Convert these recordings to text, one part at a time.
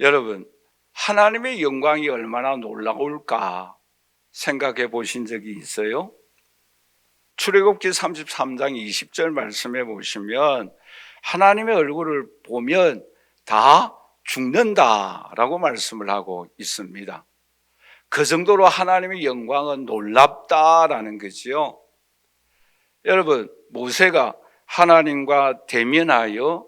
여러분, 하나님의 영광이 얼마나 놀라울까 생각해 보신 적이 있어요? 출애굽기 33장 20절 말씀해 보시면 하나님의 얼굴을 보면 다 죽는다라고 말씀을 하고 있습니다. 그 정도로 하나님의 영광은 놀랍다라는 거지요. 여러분, 모세가 하나님과 대면하여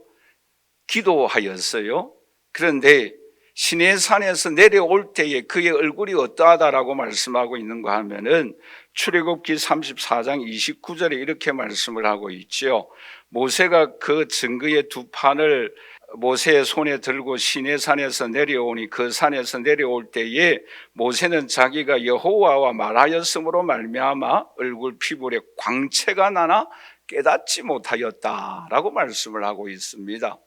기도하였어요. 그런데 시내 산에서 내려올 때에 그의 얼굴이 어떠하다라고 말씀하고 있는가 하면은 출애굽기 34장 29절에 이렇게 말씀을 하고 있지요. 모세가 그 증거의 두 판을 모세의 손에 들고 시내산에서 내려오니 그 산에서 내려올 때에 모세는 자기가 여호와와 말하였으므로 말미암아 얼굴 피부에 광채가 나나 깨닫지 못하였다라고 말씀을 하고 있습니다.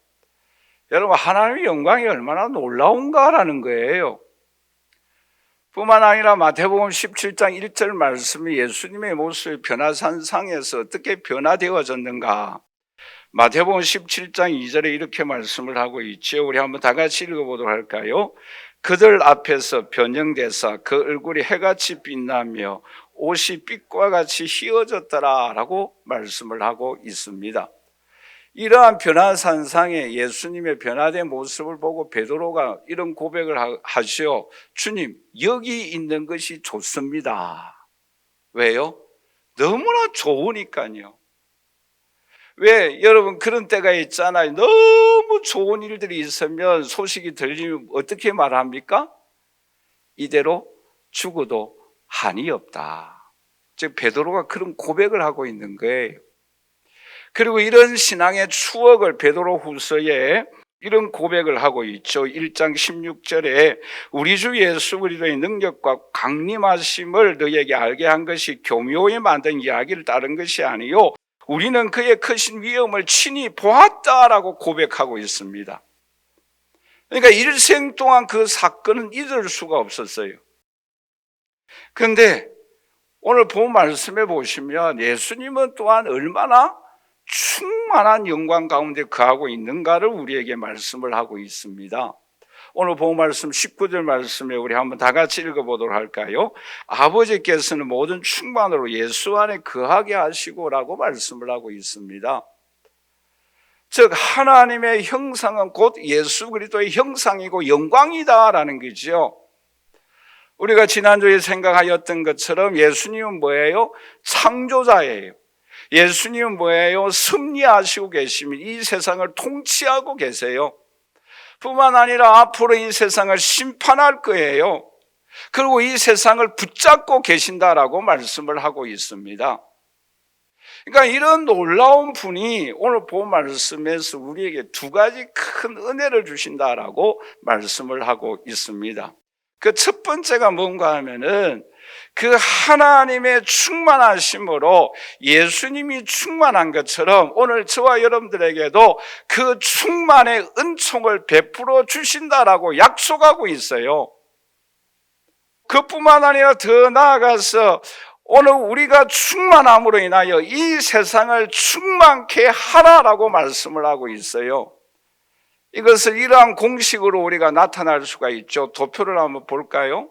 여러분 하나님의 영광이 얼마나 놀라운가라는 거예요. 뿐만 아니라 마태복음 17장 1절 말씀이 예수님의 모습이 변화산 상에서 어떻게 변화되어졌는가 마태복음 17장 2절에 이렇게 말씀을 하고 있죠. 우리 한번 다 같이 읽어보도록 할까요? 그들 앞에서 변형돼서 그 얼굴이 해같이 빛나며 옷이 빛과 같이 휘어졌더라 라고 말씀을 하고 있습니다. 이러한 변화산상에 예수님의 변화된 모습을 보고 베드로가 이런 고백을 하시오. 주님, 여기 있는 것이 좋습니다. 왜요? 너무나 좋으니까요. 왜 여러분 그런 때가 있잖아요. 너무 좋은 일들이 있으면 소식이 들리면 어떻게 말합니까? 이대로 죽어도 한이 없다. 즉 베드로가 그런 고백을 하고 있는 거예요. 그리고 이런 신앙의 추억을 베드로 후서에 이런 고백을 하고 있죠. 1장 16절에 우리 주 예수 그리스도의 능력과 강림하심을 너에게 알게 한 것이 교묘히 만든 이야기를 따른 것이 아니요 우리는 그의 크신 위엄을 친히 보았다라고 고백하고 있습니다. 그러니까 일생 동안 그 사건은 잊을 수가 없었어요. 그런데 오늘 본 말씀에 보시면 예수님은 또한 얼마나 충만한 영광 가운데 거하고 있는가를 우리에게 말씀을 하고 있습니다. 오늘 본 말씀 19절 말씀에 우리 한번 다 같이 읽어보도록 할까요? 아버지께서는 모든 충만으로 예수 안에 거하게 하시고라고 말씀을 하고 있습니다. 즉 하나님의 형상은 곧 예수 그리스도의 형상이고 영광이다라는 거죠. 우리가 지난주에 생각하였던 것처럼 예수님은 뭐예요? 창조자예요. 예수님은 뭐예요? 섭리하시고 계시면 이 세상을 통치하고 계세요. 뿐만 아니라 앞으로 이 세상을 심판할 거예요. 그리고 이 세상을 붙잡고 계신다라고 말씀을 하고 있습니다. 그러니까 이런 놀라운 분이 오늘 본 말씀에서 우리에게 두 가지 큰 은혜를 주신다라고 말씀을 하고 있습니다. 그 첫 번째가 뭔가 하면은 그 하나님의 충만하심으로 예수님이 충만한 것처럼 오늘 저와 여러분들에게도 그 충만의 은총을 베풀어 주신다라고 약속하고 있어요. 그뿐만 아니라 더 나아가서 오늘 우리가 충만함으로 인하여 이 세상을 충만케 하라라고 말씀을 하고 있어요. 이것을 이러한 공식으로 우리가 나타날 수가 있죠. 도표를 한번 볼까요?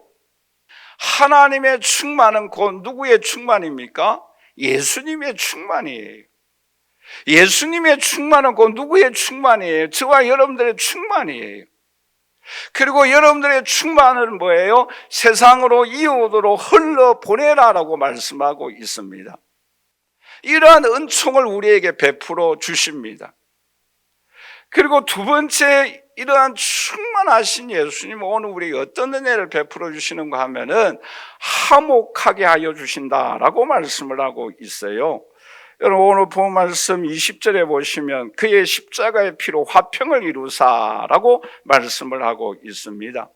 하나님의 충만은 곧 누구의 충만입니까? 예수님의 충만이에요. 예수님의 충만은 곧 누구의 충만이에요? 저와 여러분들의 충만이에요. 그리고 여러분들의 충만은 뭐예요? 세상으로 이웃으로 흘러 보내라라고 말씀하고 있습니다. 이러한 은총을 우리에게 베풀어 주십니다. 그리고 두 번째 이러한 충만하신 예수님 오늘 우리에게 어떤 은혜를 베풀어 주시는가 하면은 화목하게 하여 주신다라고 말씀을 하고 있어요. 여러분 오늘 본 말씀 20절에 보시면 그의 십자가의 피로 화평을 이루사라고 말씀을 하고 있습니다.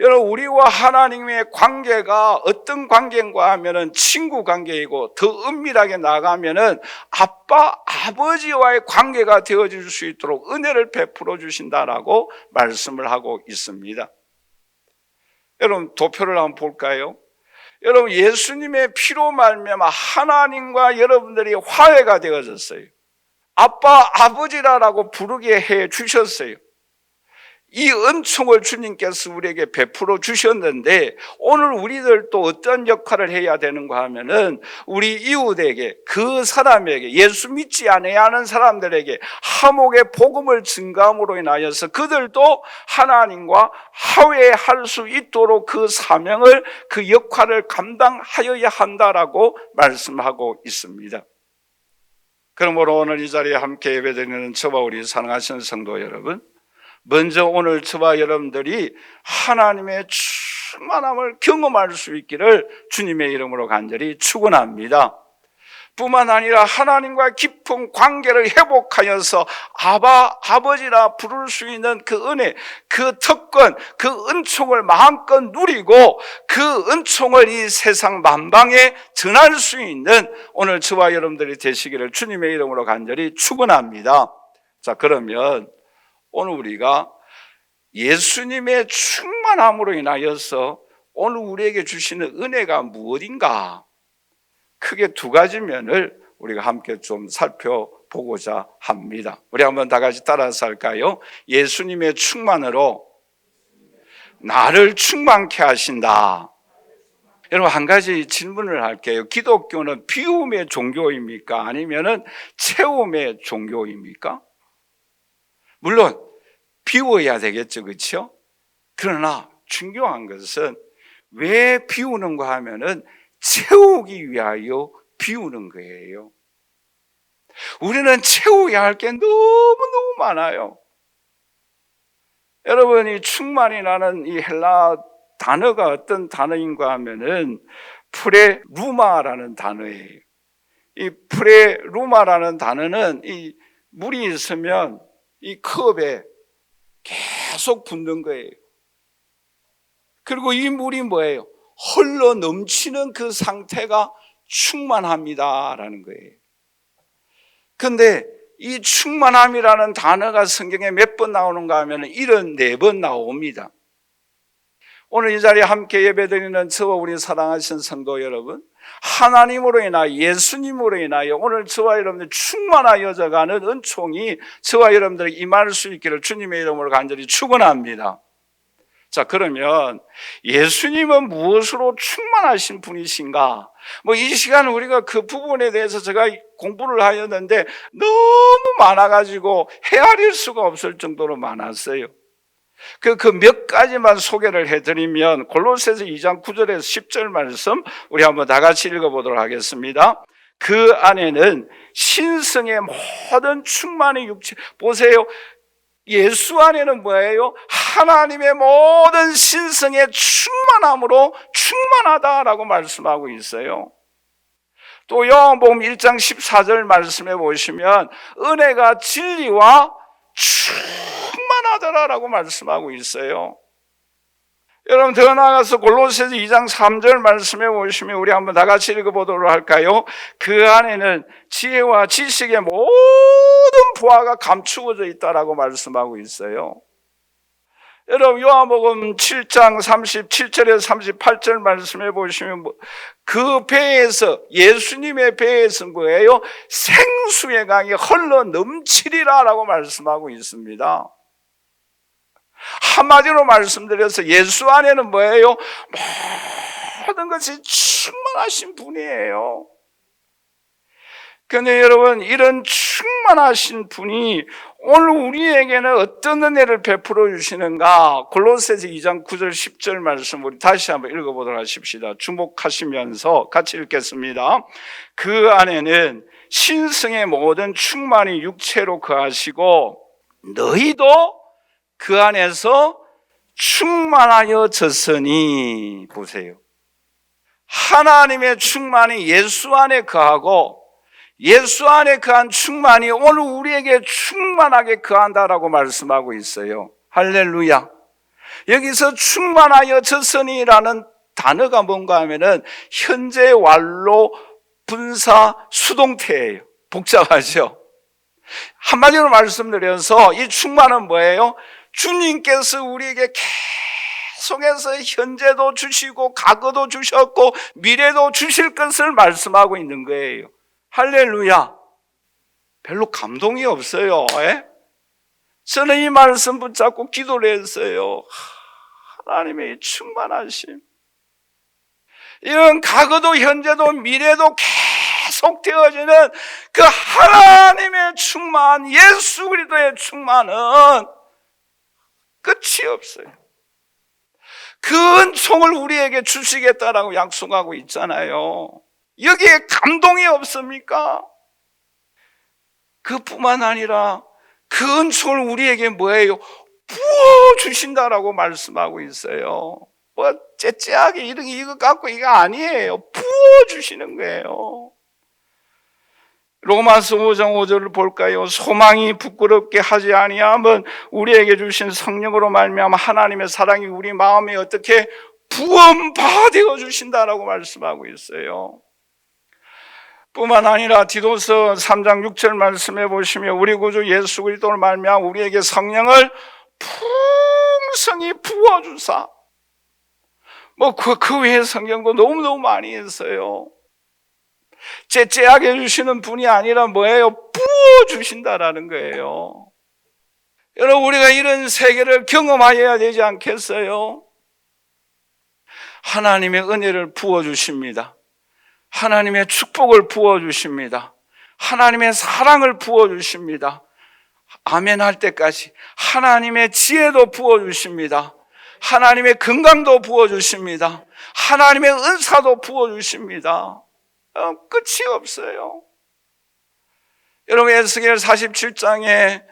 여러분 우리와 하나님의 관계가 어떤 관계인가 하면은 친구 관계이고 더 은밀하게 나가면은 아빠 아버지와의 관계가 되어질 수 있도록 은혜를 베풀어 주신다라고 말씀을 하고 있습니다. 여러분 도표를 한번 볼까요? 여러분 예수님의 피로 말미암아 하나님과 여러분들이 화해가 되어졌어요. 아빠 아버지라고 부르게 해 주셨어요. 이 은총을 주님께서 우리에게 베풀어 주셨는데 오늘 우리들도 어떤 역할을 해야 되는가 하면은 우리 이웃에게 그 사람에게 예수 믿지 않아야 하는 사람들에게 하목의 복음을 증가함으로 인하여서 그들도 하나님과 화해할 수 있도록 그 사명을 그 역할을 감당하여야 한다라고 말씀하고 있습니다. 그러므로 오늘 이 자리에 함께 예배드리는 저와 우리 사랑하시는 성도 여러분 먼저 오늘 저와 여러분들이 하나님의 충만함을 경험할 수 있기를 주님의 이름으로 간절히 축원합니다. 뿐만 아니라 하나님과 깊은 관계를 회복하여서 아바 아버지라 부를 수 있는 그 은혜, 그 특권, 그 은총을 마음껏 누리고 그 은총을 이 세상 만방에 전할 수 있는 오늘 저와 여러분들이 되시기를 주님의 이름으로 간절히 축원합니다. 자, 그러면 오늘 우리가 예수님의 충만함으로 인하여서 오늘 우리에게 주시는 은혜가 무엇인가? 크게 두 가지 면을 우리가 함께 좀 살펴보고자 합니다. 우리 한번 다 같이 따라서 할까요? 예수님의 충만으로 나를 충만케 하신다. 여러분 한 가지 질문을 할게요. 기독교는 비움의 종교입니까? 아니면은 채움의 종교입니까? 물론 비워야 되겠죠, 그렇죠? 그러나 중요한 것은 왜 비우는가 하면은 채우기 위하여 비우는 거예요. 우리는 채워야 할 게 너무너무 많아요. 여러분 이 충만이 나는 이 헬라 단어가 어떤 단어인가 하면은 프레루마라는 단어예요. 이 프레루마라는 단어는 이 물이 있으면 이 컵에 계속 붓는 거예요. 그리고 이 물이 뭐예요? 흘러 넘치는 그 상태가 충만합니다라는 거예요. 근데 이 충만함이라는 단어가 성경에 몇 번 나오는가 하면 74번 나옵니다. 오늘 이 자리에 함께 예배드리는 저와 우리 사랑하신 성도 여러분, 하나님으로 인하여 예수님으로 인하여 오늘 저와 여러분들 충만하여 져 가는 은총이 저와 여러분들 임할 수 있기를 주님의 이름으로 간절히 축원합니다. 자, 그러면 예수님은 무엇으로 충만하신 분이신가? 뭐 이 시간 우리가 그 부분에 대해서 제가 공부를 하였는데 너무 많아가지고 헤아릴 수가 없을 정도로 많았어요. 그, 그 몇 가지만 소개를 해드리면, 골로새서 2장 9절에서 10절 말씀, 우리 한번 다 같이 읽어보도록 하겠습니다. 그 안에는 신성의 모든 충만의 육체, 보세요. 예수 안에는 뭐예요? 하나님의 모든 신성의 충만함으로 충만하다라고 말씀하고 있어요. 또 요한복음 1장 14절 말씀해 보시면 은혜가 진리와 충만 하더라라고 말씀하고 있어요. 여러분 더 나아가서 골로새서 2장 3절 말씀해 보시면 우리 한번 다 같이 읽어 보도록 할까요? 그 안에는 지혜와 지식의 모든 부하가 감추어져 있다라고 말씀하고 있어요. 여러분 요한복음 7장 37절에서 38절 말씀해 보시면 뭐, 그 배에서 예수님의 배에서 뭐예요? 생수의 강이 흘러 넘치리라라고 말씀하고 있습니다. 한마디로 말씀드려서 예수 안에는 뭐예요? 모든 것이 충만하신 분이에요. 근데 여러분, 이런 충만하신 분이 오늘 우리에게는 어떤 은혜를 베풀어 주시는가? 골로새서 2장 9절 10절 말씀 우리 다시 한번 읽어보도록 하십시다. 주목하시면서 같이 읽겠습니다. 그 안에는 신성의 모든 충만이 육체로 거하시고 너희도 그 안에서 충만하여 졌으니 보세요. 하나님의 충만이 예수 안에 거하고 예수 안에 거한 충만이 오늘 우리에게 충만하게 거한다라고 말씀하고 있어요. 할렐루야. 여기서 충만하여 졌으니라는 단어가 뭔가 하면은 현재 완로 분사 수동태예요. 복잡하죠? 한마디로 말씀드려서 이 충만은 뭐예요? 주님께서 우리에게 계속해서 현재도 주시고 과거도 주셨고 미래도 주실 것을 말씀하고 있는 거예요. 할렐루야. 별로 감동이 없어요. 에? 저는 이 말씀 붙잡고 기도를 했어요. 하나님의 충만하심. 이런 과거도 현재도 미래도 계속 되어지는 그 하나님의 충만, 예수 그리스도의 충만은 끝이 없어요. 그 은총을 우리에게 주시겠다라고 약속하고 있잖아요. 여기에 감동이 없습니까? 그뿐만 아니라 그 은총을 우리에게 뭐예요? 부어 주신다라고 말씀하고 있어요. 뭐 째째하게 이런 이거 갖고 이거 아니에요. 부어 주시는 거예요. 로마서 5장 5절을 볼까요? 소망이 부끄럽게 하지 아니하면 우리에게 주신 성령으로 말미암아 하나님의 사랑이 우리 마음에 어떻게 부엄바 되어 주신다라고 말씀하고 있어요. 뿐만 아니라 디도서 3장 6절 말씀해 보시면 우리 구주 예수 그리스도를 말미암아 우리에게 성령을 풍성히 부어 주사. 뭐 그 그 외의 성경도 너무너무 많이 있어요. 째째하게 해주시는 분이 아니라 뭐예요? 부어 주신다라는 거예요. 여러분, 우리가 이런 세계를 경험하여야 되지 않겠어요? 하나님의 은혜를 부어 주십니다. 하나님의 축복을 부어 주십니다. 하나님의 사랑을 부어 주십니다. 아멘 할 때까지 하나님의 지혜도 부어 주십니다. 하나님의 건강도 부어 주십니다. 하나님의 은사도 부어 주십니다. 어, 끝이 없어요. 여러분 에스겔 47장에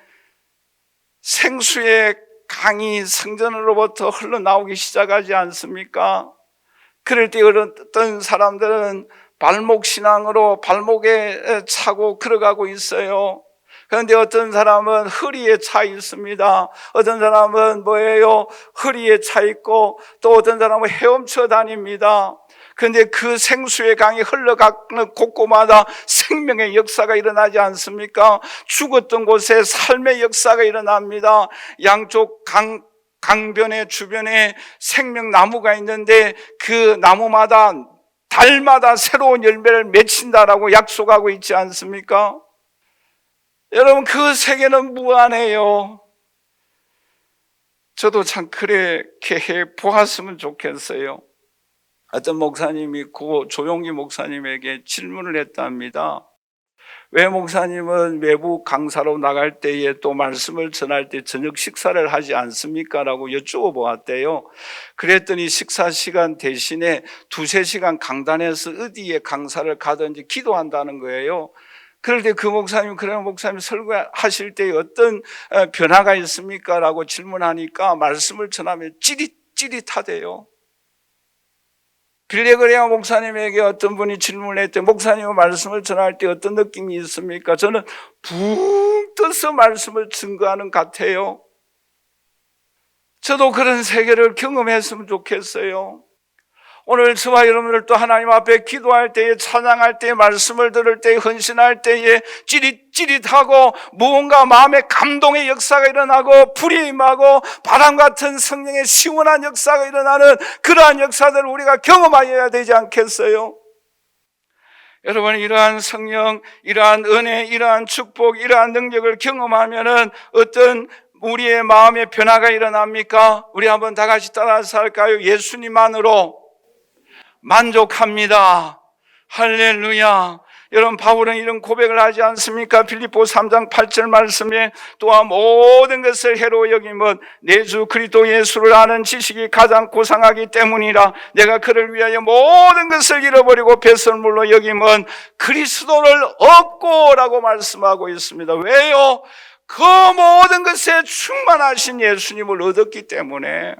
생수의 강이 성전으로부터 흘러나오기 시작하지 않습니까? 그럴 때 어떤 사람들은 발목 신앙으로 발목에 차고 걸어가고 있어요. 그런데 어떤 사람은 허리에 차 있습니다. 어떤 사람은 뭐예요? 허리에 차 있고 또 어떤 사람은 헤엄쳐 다닙니다. 그런데 그 생수의 강이 흘러가는 곳곳마다 생명의 역사가 일어나지 않습니까? 죽었던 곳에 삶의 역사가 일어납니다. 양쪽 강, 강변의 주변에 생명나무가 있는데 그 나무마다 달마다 새로운 열매를 맺힌다라고 약속하고 있지 않습니까? 여러분, 그 세계는 무한해요. 저도 참 그렇게 해 보았으면 좋겠어요. 어떤 목사님이 고 조용기 목사님에게 질문을 했답니다. 왜 목사님은 외부 강사로 나갈 때에 또 말씀을 전할 때 저녁 식사를 하지 않습니까? 라고 여쭈어 보았대요. 그랬더니 식사 시간 대신에 두세 시간 강단에서 어디에 강사를 가든지 기도한다는 거예요. 그럴 때 그 목사님, 그런 목사님 설교하실 때 어떤 어, 변화가 있습니까? 라고 질문하니까 말씀을 전하면 찌릿 찌릿하대요. 빌레그레아 목사님에게 어떤 분이 질문을 했대 목사님 말씀을 전할 때 어떤 느낌이 있습니까? 저는 붕 떠서 말씀을 증거하는 것 같아요. 저도 그런 세계를 경험했으면 좋겠어요. 오늘 저와 여러분들 또 하나님 앞에 기도할 때에 찬양할 때에 말씀을 들을 때에 헌신할 때에 찌릿찌릿하고 무언가 마음의 감동의 역사가 일어나고 불이 임하고 바람 같은 성령의 시원한 역사가 일어나는 그러한 역사들을 우리가 경험하여야 되지 않겠어요? 여러분 이러한 성령, 이러한 은혜, 이러한 축복, 이러한 능력을 경험하면은 어떤 우리의 마음의 변화가 일어납니까? 우리 한번 다 같이 따라서 할까요? 예수님만으로 만족합니다. 할렐루야. 여러분 바울은 이런 고백을 하지 않습니까? 빌립보 3장 8절 말씀에 또한 모든 것을 해로 여김은 내 주 그리스도 예수를 아는 지식이 가장 고상하기 때문이라 내가 그를 위하여 모든 것을 잃어버리고 배설물로 여김은 그리스도를 얻고라고 말씀하고 있습니다. 왜요? 그 모든 것에 충만하신 예수님을 얻었기 때문에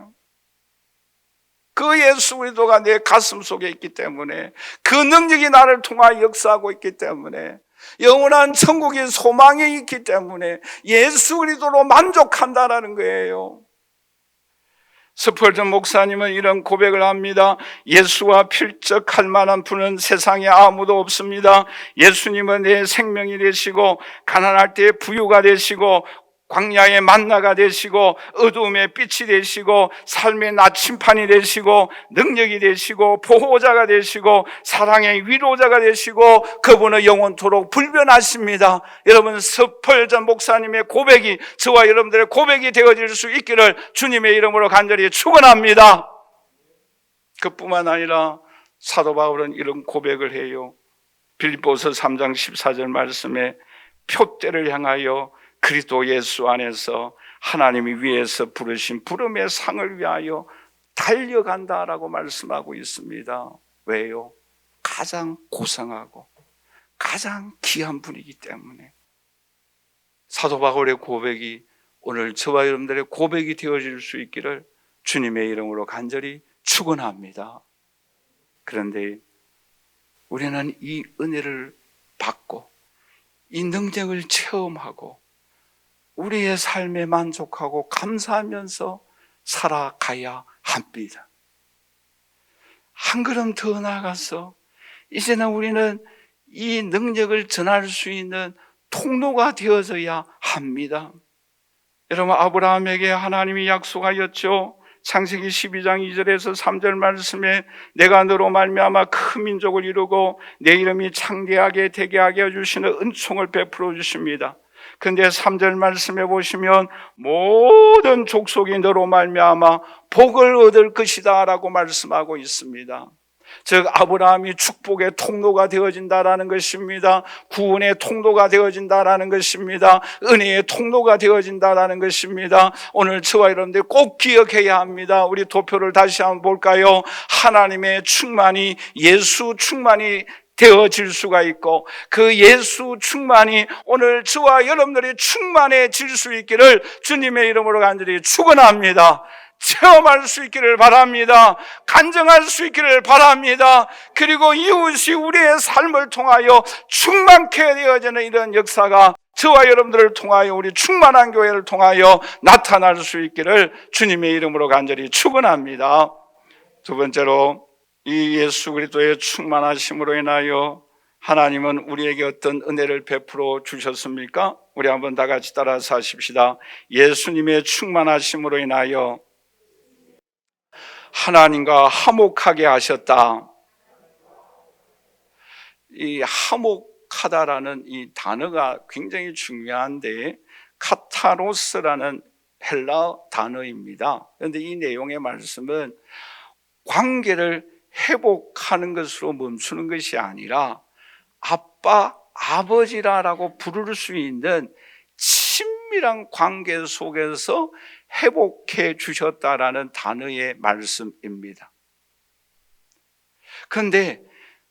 그 예수 그리스도가 내 가슴 속에 있기 때문에 그 능력이 나를 통하여 역사하고 있기 때문에 영원한 천국의 소망이 있기 때문에 예수 그리스도로 만족한다라는 거예요. 스펄전 목사님은 이런 고백을 합니다. 예수와 필적할 만한 분은 세상에 아무도 없습니다. 예수님은 내 생명이 되시고 가난할 때 부유가 되시고 광야의 만나가 되시고 어두움의 빛이 되시고 삶의 나침판이 되시고 능력이 되시고 보호자가 되시고 사랑의 위로자가 되시고 그분은 영원토록 불변하십니다. 여러분 서펄전 목사님의 고백이 저와 여러분들의 고백이 되어질 수 있기를 주님의 이름으로 간절히 축원합니다. 그뿐만 아니라 사도 바울은 이런 고백을 해요. 빌립보서 3장 14절 말씀에 표대를 향하여 그리스도 예수 안에서 하나님이 위에서 부르신 부름의 상을 위하여 달려간다라고 말씀하고 있습니다. 왜요? 가장 고상하고 가장 귀한 분이기 때문에 사도 바울의 고백이 오늘 저와 여러분들의 고백이 되어질 수 있기를 주님의 이름으로 간절히 축원합니다. 그런데 우리는 이 은혜를 받고 이 능력을 체험하고 우리의 삶에 만족하고 감사하면서 살아가야 합니다. 한 걸음 더 나아가서 이제는 우리는 이 능력을 전할 수 있는 통로가 되어져야 합니다. 여러분 아브라함에게 하나님이 약속하였죠. 창세기 12장 2절에서 3절 말씀에 내가 너로 말미암아 큰 민족을 이루고 내 이름이 창대하게 되게 하게 해 주시는 은총을 베풀어 주십니다. 근데 3절 말씀에 보시면 모든 족속이 너로 말미암아 복을 얻을 것이다라고 말씀하고 있습니다. 즉 아브라함이 축복의 통로가 되어진다라는 것입니다. 구원의 통로가 되어진다라는 것입니다. 은혜의 통로가 되어진다라는 것입니다. 오늘 저와 여러분들 꼭 기억해야 합니다. 우리 도표를 다시 한번 볼까요? 하나님의 충만이 예수 충만이 되어질 수가 있고 그 예수 충만이 오늘 저와 여러분들이 충만해질 수 있기를 주님의 이름으로 간절히 축원합니다. 체험할 수 있기를 바랍니다. 간증할 수 있기를 바랍니다. 그리고 이웃이 우리의 삶을 통하여 충만케 되어지는 이런 역사가 저와 여러분들을 통하여 우리 충만한 교회를 통하여 나타날 수 있기를 주님의 이름으로 간절히 축원합니다. 두 번째로 이 예수 그리스도의 충만하심으로 인하여 하나님은 우리에게 어떤 은혜를 베풀어 주셨습니까? 우리 한번 다 같이 따라서 하십시다. 예수님의 충만하심으로 인하여 하나님과 화목하게 하셨다. 이 화목하다라는 이 단어가 굉장히 중요한데 카타로스라는 헬라 단어입니다. 그런데 이 내용의 말씀은 관계를 회복하는 것으로 멈추는 것이 아니라 아빠, 아버지라고 부를 수 있는 친밀한 관계 속에서 회복해 주셨다라는 단어의 말씀입니다. 그런데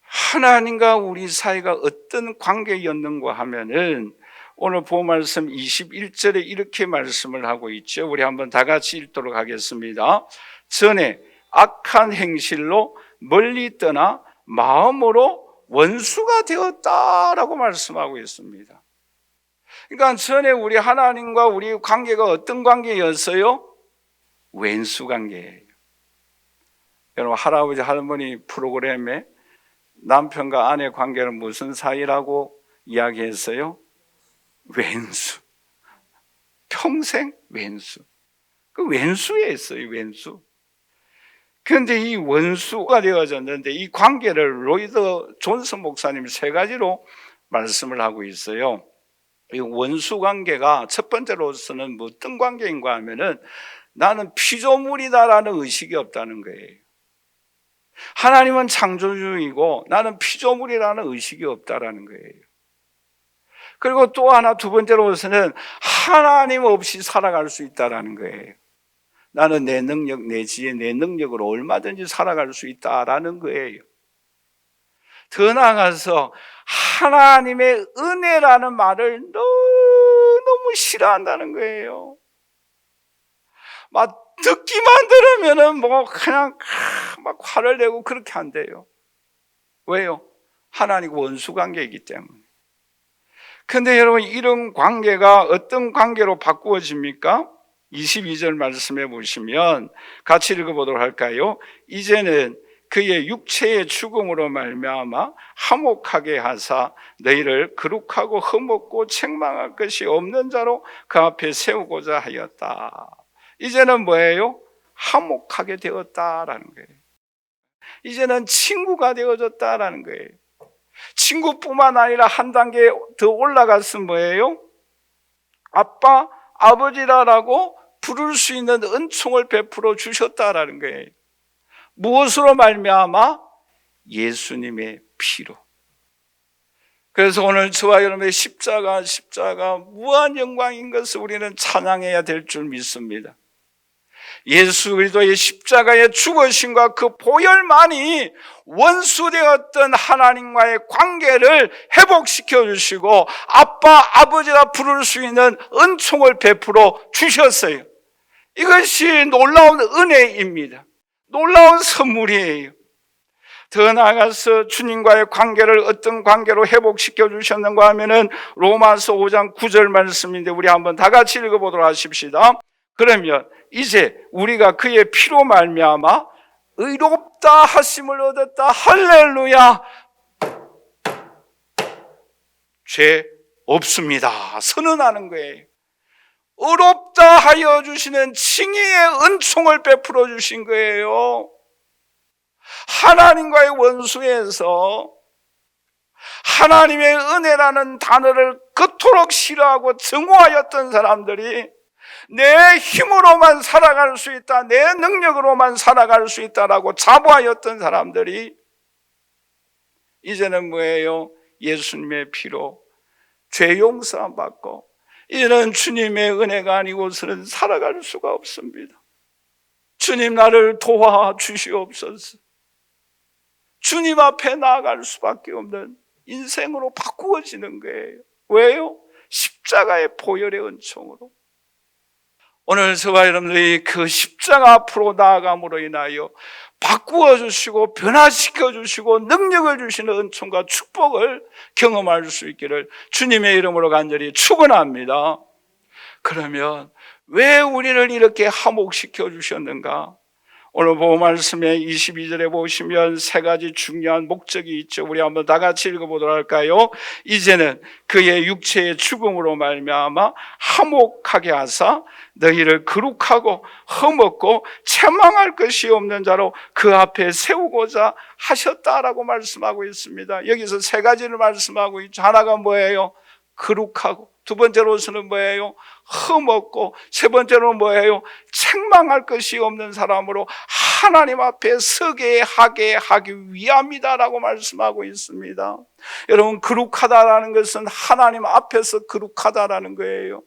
하나님과 우리 사이가 어떤 관계였는가 하면은 오늘 본 말씀 21절에 이렇게 말씀을 하고 있죠. 우리 한번 다 같이 읽도록 하겠습니다. 전에 악한 행실로 멀리 떠나 마음으로 원수가 되었다라고 말씀하고 있습니다. 그러니까 전에 우리 하나님과 우리 관계가 어떤 관계였어요? 왼수 관계예요. 여러분 할아버지 할머니 프로그램에 남편과 아내 관계는 무슨 사이라고 이야기했어요? 왼수. 평생 왼수. 그 왼수에 있어요, 왼수. 그런데 이 원수가 되어졌는데 이 관계를 로이드 존슨 목사님 세 가지로 말씀을 하고 있어요. 이 원수 관계가 첫 번째로서는 뭐 어떤 관계인가 하면은 나는 피조물이다라는 의식이 없다는 거예요. 하나님은 창조주이고 나는 피조물이라는 의식이 없다라는 거예요. 그리고 또 하나 두 번째로서는 하나님 없이 살아갈 수 있다라는 거예요. 나는 내 능력, 내 지혜, 내 능력으로 얼마든지 살아갈 수 있다라는 거예요. 더 나아가서 하나님의 은혜라는 말을 너무 싫어한다는 거예요. 막 듣기만 들으면은 뭐 그냥 막 화를 내고 그렇게 안 돼요. 왜요? 하나님 원수 관계이기 때문에. 근데 여러분 이런 관계가 어떤 관계로 바꾸어집니까? 22절 말씀해 보시면 같이 읽어보도록 할까요? 이제는 그의 육체의 죽음으로 말미암아 화목하게 하사 너희를 거룩하고 흠없고 책망할 것이 없는 자로 그 앞에 세우고자 하였다. 이제는 뭐예요? 화목하게 되었다라는 거예요. 이제는 친구가 되어졌다라는 거예요. 친구뿐만 아니라 한 단계 더 올라갔으면 뭐예요? 아빠, 아버지라라고 부를 수 있는 은총을 베풀어 주셨다라는 거예요. 무엇으로 말미암아 예수님의 피로. 그래서 오늘 저와 여러분의 십자가 십자가 무한 영광인 것을 우리는 찬양해야 될 줄 믿습니다. 예수 그리스도의 십자가의 죽으심과 그 보혈만이 원수되었던 하나님과의 관계를 회복시켜 주시고 아빠 아버지라 부를 수 있는 은총을 베풀어 주셨어요. 이것이 놀라운 은혜입니다. 놀라운 선물이에요. 더 나아가서 주님과의 관계를 어떤 관계로 회복시켜 주셨는가 하면은 로마서 5장 9절 말씀인데 우리 한번 다 같이 읽어보도록 하십시다. 그러면 이제 우리가 그의 피로 말미암아 의롭다 하심을 얻었다. 할렐루야. 죄 없습니다. 선언하는 거예요. 의롭다 하여 주시는 칭의의 은총을 베풀어 주신 거예요. 하나님과의 원수에서 하나님의 은혜라는 단어를 그토록 싫어하고 증오하였던 사람들이 내 힘으로만 살아갈 수 있다, 내 능력으로만 살아갈 수 있다라고 자부하였던 사람들이 이제는 뭐예요? 예수님의 피로 죄 용서 받고 이제는 주님의 은혜가 아니고서는 살아갈 수가 없습니다. 주님 나를 도와 주시옵소서. 주님 앞에 나아갈 수밖에 없는 인생으로 바꾸어지는 거예요. 왜요? 십자가의 보혈의 은총으로. 오늘 저와 여러분들이 그 십자가 앞으로 나아감으로 인하여 바꾸어 주시고 변화시켜 주시고 능력을 주시는 은총과 축복을 경험할 수 있기를 주님의 이름으로 간절히 축원합니다. 그러면 왜 우리를 이렇게 화목시켜 주셨는가? 오늘 보험 말씀에 22절에 보시면 세 가지 중요한 목적이 있죠. 우리 한번 다 같이 읽어보도록 할까요? 이제는 그의 육체의 죽음으로 말미암아 화목하게 하사 너희를 거룩하고 흠없고 체망할 것이 없는 자로 그 앞에 세우고자 하셨다라고 말씀하고 있습니다. 여기서 세 가지를 말씀하고 있죠. 하나가 뭐예요? 거룩하고 두 번째로서는 뭐예요? 흠없고 세 번째로는 뭐예요? 책망할 것이 없는 사람으로 하나님 앞에 서게 하게 하기 위함이다라고 말씀하고 있습니다. 여러분 거룩하다라는 것은 하나님 앞에서 거룩하다라는 거예요.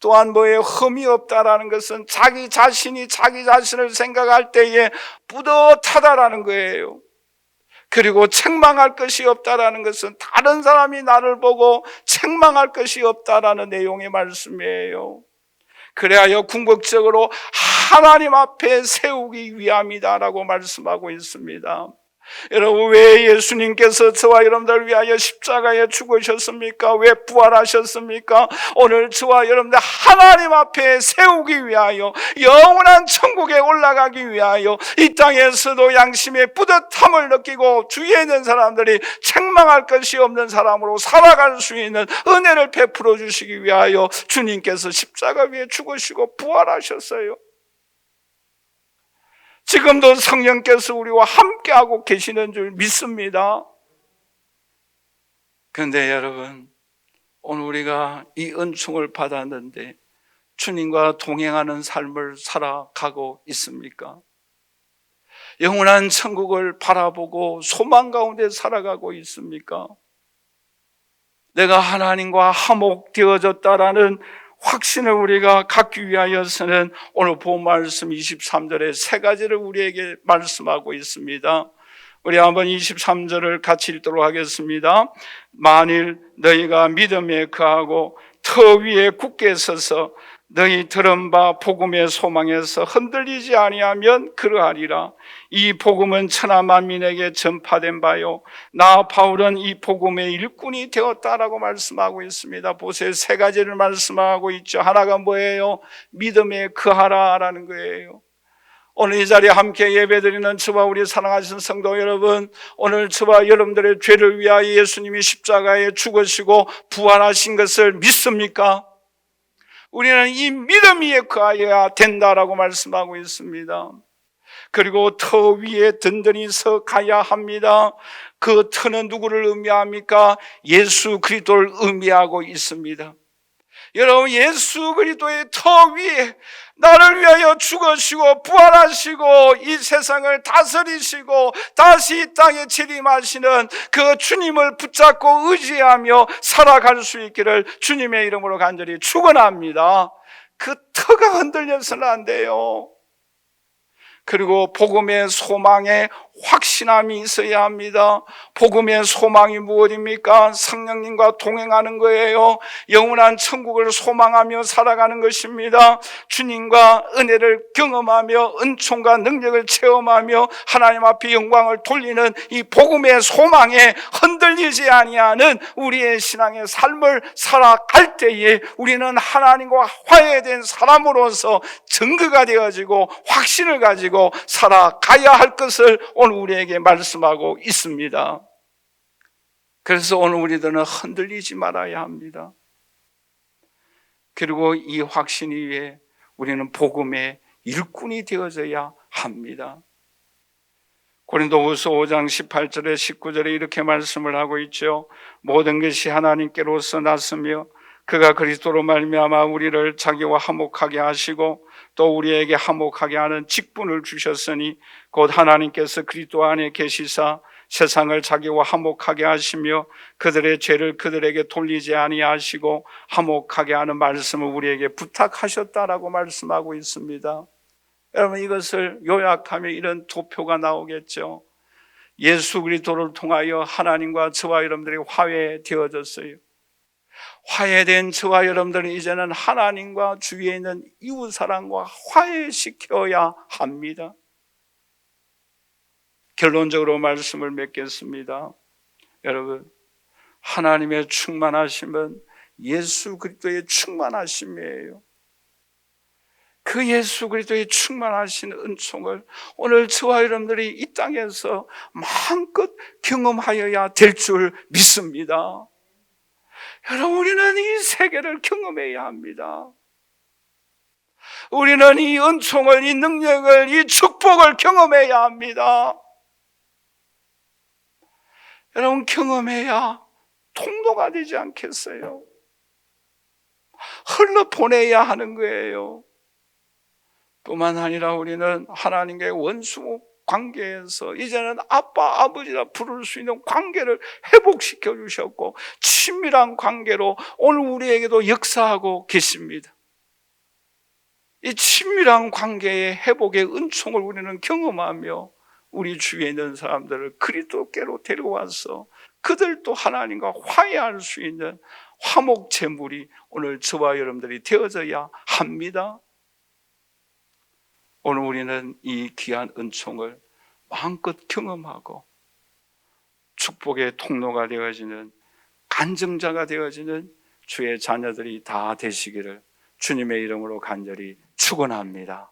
또한 뭐에 흠이 없다라는 것은 자기 자신이 자기 자신을 생각할 때에 뿌듯하다라는 거예요. 그리고 책망할 것이 없다라는 것은 다른 사람이 나를 보고 책망할 것이 없다라는 내용의 말씀이에요. 그래야 궁극적으로 하나님 앞에 세우기 위함이다라고 말씀하고 있습니다. 여러분 왜 예수님께서 저와 여러분들 위하여 십자가에 죽으셨습니까? 왜 부활하셨습니까? 오늘 저와 여러분들 하나님 앞에 세우기 위하여 영원한 천국에 올라가기 위하여 이 땅에서도 양심의 뿌듯함을 느끼고 주위에 있는 사람들이 책망할 것이 없는 사람으로 살아갈 수 있는 은혜를 베풀어 주시기 위하여 주님께서 십자가 위에 죽으시고 부활하셨어요. 지금도 성령께서 우리와 함께하고 계시는 줄 믿습니다. 그런데 여러분, 오늘 우리가 이 은총을 받았는데 주님과 동행하는 삶을 살아가고 있습니까? 영원한 천국을 바라보고 소망 가운데 살아가고 있습니까? 내가 하나님과 화목되어졌다라는 확신을 우리가 갖기 위하여서는 오늘 본 말씀 23절에 세 가지를 우리에게 말씀하고 있습니다. 우리 한번 23절을 같이 읽도록 하겠습니다. 만일 너희가 믿음에 거하고 터 위에 굳게 서서 너희 들은 바 복음의 소망에서 흔들리지 아니하면 그러하리라. 이 복음은 천하 만민에게 전파된 바요. 나 바울은 이 복음의 일꾼이 되었다라고 말씀하고 있습니다. 보세요. 세 가지를 말씀하고 있죠. 하나가 뭐예요? 믿음에 거하라라는 거예요. 오늘 이 자리에 함께 예배드리는 저와 우리 사랑하신 성도 여러분, 오늘 저와 여러분들의 죄를 위하여 예수님이 십자가에 죽으시고 부활하신 것을 믿습니까? 우리는 이 믿음 위에 거하여야 된다라고 말씀하고 있습니다. 그리고 터 위에 든든히 서 가야 합니다. 그 터는 누구를 의미합니까? 예수 그리스도를 의미하고 있습니다. 여러분 예수 그리스도의 터 위에 나를 위하여 죽으시고 부활하시고 이 세상을 다스리시고 다시 이 땅에 재림하시는 그 주님을 붙잡고 의지하며 살아갈 수 있기를 주님의 이름으로 간절히 축원합니다. 그 터가 흔들려서는 안 돼요. 그리고 복음의 소망에 확신함이 있어야 합니다. 복음의 소망이 무엇입니까? 성령님과 동행하는 거예요. 영원한 천국을 소망하며 살아가는 것입니다. 주님과 은혜를 경험하며 은총과 능력을 체험하며 하나님 앞에 영광을 돌리는 이 복음의 소망에 흔들리지 아니하는 우리의 신앙의 삶을 살아갈 때에 우리는 하나님과 화해된 사람으로서 증거가 되어지고 확신을 가지고 살아가야 할 것을 오늘 우리에게 말씀하고 있습니다. 그래서 오늘 우리들은 흔들리지 말아야 합니다. 그리고 이 확신 위에 우리는 복음의 일꾼이 되어져야 합니다. 고린도후서 5장 18절에 19절에 이렇게 말씀을 하고 있죠. 모든 것이 하나님께로서 났으며 그가 그리스도로 말미암아 우리를 자기와 화목하게 하시고 또 우리에게 화목하게 하는 직분을 주셨으니 곧 하나님께서 그리스도 안에 계시사 세상을 자기와 화목하게 하시며 그들의 죄를 그들에게 돌리지 아니하시고 화목하게 하는 말씀을 우리에게 부탁하셨다라고 말씀하고 있습니다. 여러분 이것을 요약하면 이런 도표가 나오겠죠. 예수 그리스도를 통하여 하나님과 저와 여러분들이 화해되어졌어요. 화해된 저와 여러분들은 이제는 하나님과 주위에 있는 이웃 사람과 화해시켜야 합니다. 결론적으로 말씀을 맺겠습니다. 여러분, 하나님의 충만하심은 예수 그리스도의 충만하심이에요. 그 예수 그리스도의 충만하신 은총을 오늘 저와 여러분들이 이 땅에서 마음껏 경험하여야 될 줄 믿습니다. 여러분, 우리는 이 세계를 경험해야 합니다. 우리는 이 은총을, 이 능력을, 이 축복을 경험해야 합니다. 여러분, 경험해야 통로가 되지 않겠어요? 흘러 보내야 하는 거예요. 뿐만 아니라 우리는 하나님의 원수 관계에서 이제는 아빠, 아버지라 부를 수 있는 관계를 회복시켜 주셨고 친밀한 관계로 오늘 우리에게도 역사하고 계십니다. 이 친밀한 관계의 회복의 은총을 우리는 경험하며 우리 주위에 있는 사람들을 그리스도께로 데려와서 그들도 하나님과 화해할 수 있는 화목 제물이 오늘 저와 여러분들이 되어져야 합니다. 오늘 우리는 이 귀한 은총을 마음껏 경험하고 축복의 통로가 되어지는 간증자가 되어지는 주의 자녀들이 다 되시기를 주님의 이름으로 간절히 축원합니다.